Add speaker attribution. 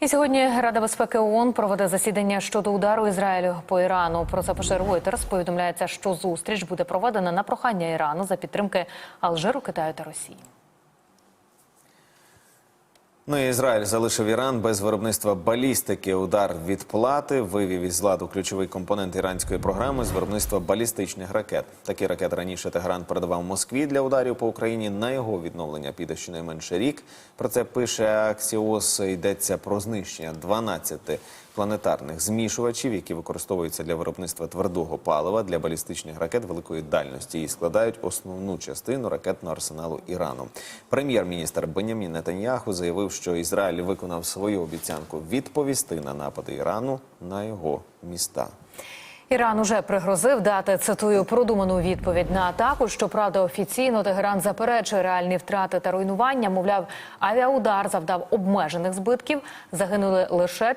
Speaker 1: І сьогодні Рада безпеки ООН проведе засідання щодо удару Ізраїлю по Ірану. Про це пише Reuters. Повідомляється, що зустріч буде проведена на прохання Ірану за підтримки Алжиру, Китаю та Росії.
Speaker 2: Ну і Ізраїль залишив Іран без виробництва балістики. Удар відплати вивів із ладу ключовий компонент іранської програми з виробництва балістичних ракет. Такі ракети раніше Тегеран передавав Москві для ударів по Україні. На його відновлення піде щонайменше рік. Про це пише Аксіос. Йдеться про знищення 12 планетарних змішувачів, які використовуються для виробництва твердого палива для балістичних ракет великої дальності і складають основну частину ракетного арсеналу Ірану. Прем'єр-міністр Бенямін Нетаньяху заявив, що Ізраїль виконав свою обіцянку відповісти на напади Ірану на його міста.
Speaker 1: Іран уже пригрозив дати цитую продуману відповідь на атаку. Щоправда, офіційно Тегеран заперечує реальні втрати та руйнування. Мовляв, авіаудар завдав обмежених збитків. Загинули лише